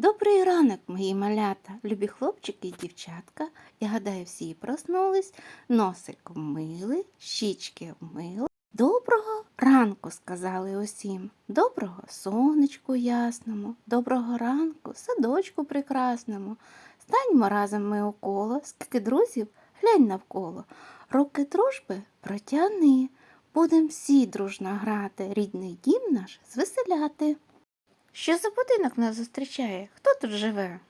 Добрий ранок, мої малята, любі хлопчики і дівчатка. Я гадаю, всі проснулись, носик вмили, щічки вмили. Доброго ранку, сказали усім. Доброго сонечку ясному, доброго ранку, садочку прекрасному. Станьмо разом ми у коло, скільки друзів, глянь навколо. Руки дружби протягни, будем всі дружно грати, рідний дім наш звеселяти. Що за будинок нас зустрічає? Хто тут живе?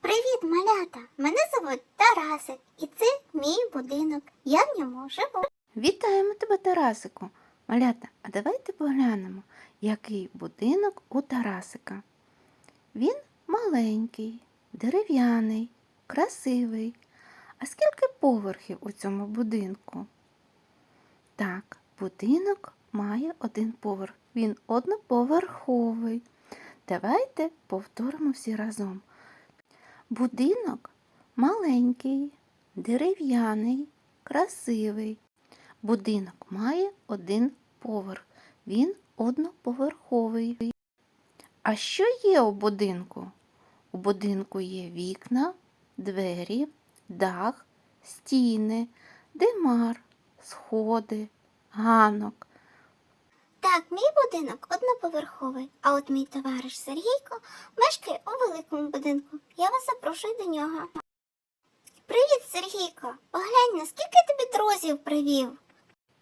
Привіт, малята! Мене звуть Тарасик, і це мій будинок. Я в ньому живу. Вітаємо тебе, Тарасику. Малята, а давайте поглянемо, який будинок у Тарасика. Він маленький, дерев'яний, красивий. А скільки поверхів у цьому будинку? Так, будинок має один поверх. Він одноповерховий. Давайте повторимо всі разом. Будинок маленький, дерев'яний, красивий. Будинок має один поверх. Він одноповерховий. А що є у будинку? У будинку є вікна, двері, дах, стіни, димар, сходи, ганок. Так, мій будинок одноповерховий, а от мій товариш Сергійко мешкає у великому будинку. Я вас запрошую до нього. Привіт, Сергійко! Поглянь, наскільки тобі друзів привів.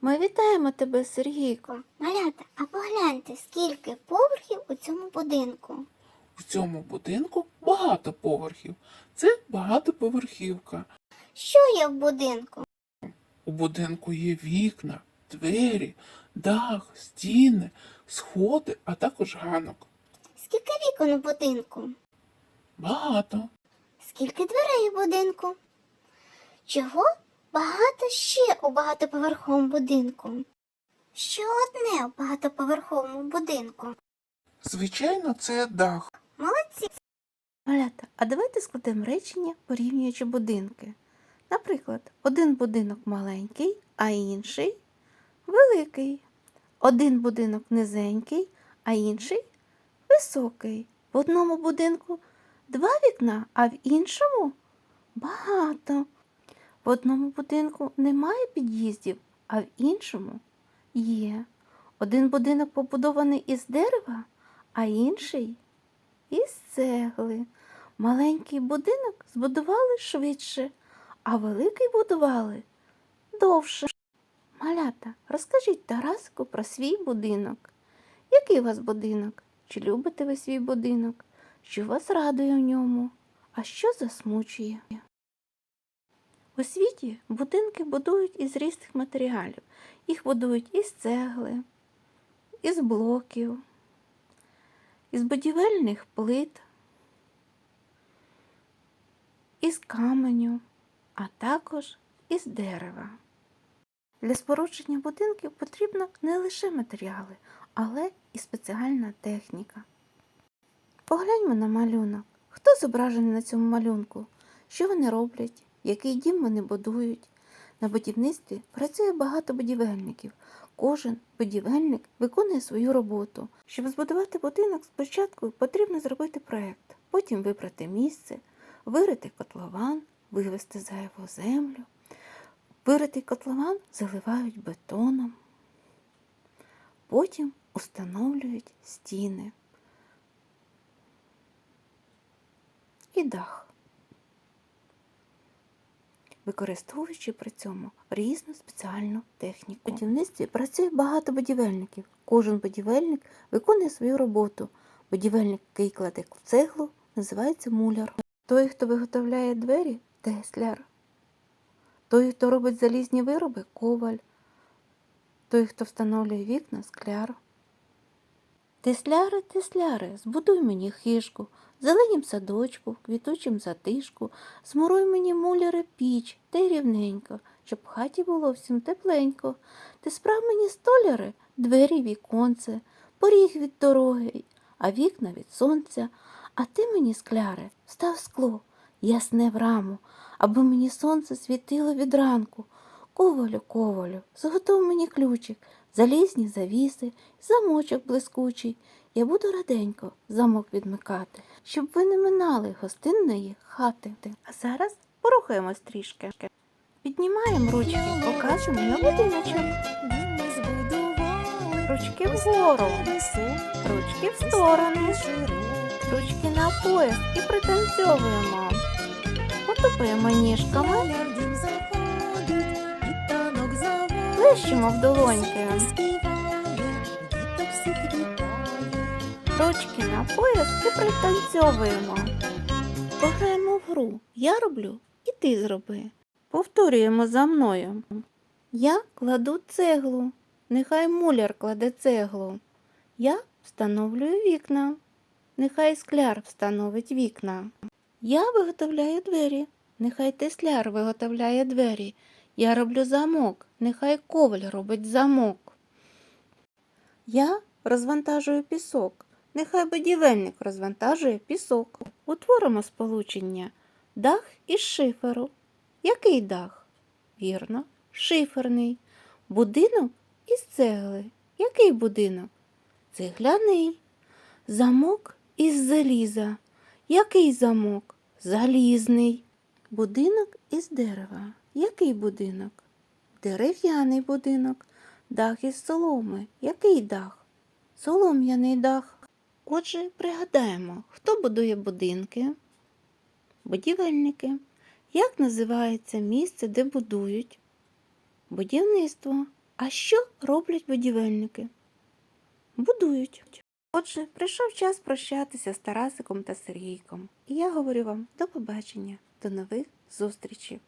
Ми вітаємо тебе, Сергійко. Малята, а погляньте, скільки поверхів у цьому будинку. В цьому будинку багато поверхів. Це багатоповерхівка. Що є в будинку? У будинку є вікна, двері, дах, стіни, сходи, а також ганок. Скільки вікон у будинку? Багато. Скільки дверей у будинку? Чого багато ще у багатоповерховому будинку? Що одне у багатоповерховому будинку? Звичайно, це дах. Молодці! Малята, а давайте складемо речення, порівнюючи будинки. Наприклад, один будинок маленький, а інший великий. Один будинок низенький, а інший високий. В одному будинку два вікна, а в іншому багато. В одному будинку немає під'їздів, а в іншому є. Один будинок побудований із дерева, а інший із цегли. Маленький будинок збудували швидше, а великий будували довше. Малята, розкажіть Тарасику про свій будинок. Який у вас будинок? Чи любите ви свій будинок? Що вас радує в ньому? А що засмучує? У світі будинки будують із різних матеріалів. Їх будують із цегли, із блоків, із будівельних плит, із каменю, а також із дерева. Для спорудження будинків потрібно не лише матеріали, але і спеціальна техніка. Погляньмо на малюнок. Хто зображений на цьому малюнку? Що вони роблять? Який дім вони будують? На будівництві працює багато будівельників. Кожен будівельник виконує свою роботу. Щоб збудувати будинок, спочатку потрібно зробити проект, потім вибрати місце, вирити котлован, вивести зайву землю. Виритий котлован заливають бетоном, потім установлюють стіни і дах, використовуючи при цьому різну спеціальну техніку. У будівництві працює багато будівельників. Кожен будівельник виконує свою роботу. Будівельник, який кладе цеглу, називається муляр. Той, хто виготовляє двері тесляр. Той, хто робить залізні вироби коваль. Той, хто встановлює вікна скляр. Тесляри, тесляри, збудуй мені хишку, зеленім садочку, квітучим затишку, змуруй мені муляри піч, та й рівненько, щоб в хаті було всім тепленько. Ти справ мені столяри, двері віконце, поріг від дороги, а вікна від сонця. А ти мені, скляре, став скло, ясне в раму, аби мені сонце світило від ранку. Ковалю, ковалю, зготов мені ключик, залізні завіси, замочок блискучий. Я буду раденько замок відмикати, щоб ви не минали гостинної хати. А зараз порухаємось трішки. Піднімаємо ручки, показуємо на будиночок. Ручки вгору, ручки в сторони, ручки на пояс і пританцьовуємо. Потупаємо ніжками, плещемо в долоньки. Ручки на пояс і пританцьовуємо. Пограємо в гру. Я роблю і ти зроби. Повторюємо за мною. Я кладу цеглу. Нехай муляр кладе цеглу. Я встановлюю вікна. Нехай скляр встановить вікна. Я виготовляю двері. Нехай тесляр виготовляє двері. Я роблю замок. Нехай коваль робить замок. Я розвантажую пісок. Нехай будівельник розвантажує пісок. Утворимо сполучення дах із шиферу. Який дах? Вірно, шиферний. Будинок із цегли. Який будинок? Цегляний. Замок із заліза. Який замок? Залізний. Будинок із дерева. Який будинок? Дерев'яний будинок. Дах із соломи. Який дах? Солом'яний дах. Отже, пригадаємо, хто будує будинки? Будівельники. Як називається місце, де будують? Будівництво. А що роблять будівельники? Будують. Отже, прийшов час прощатися з Тарасиком та Сергійком. І я говорю вам до побачення, до нових зустрічей.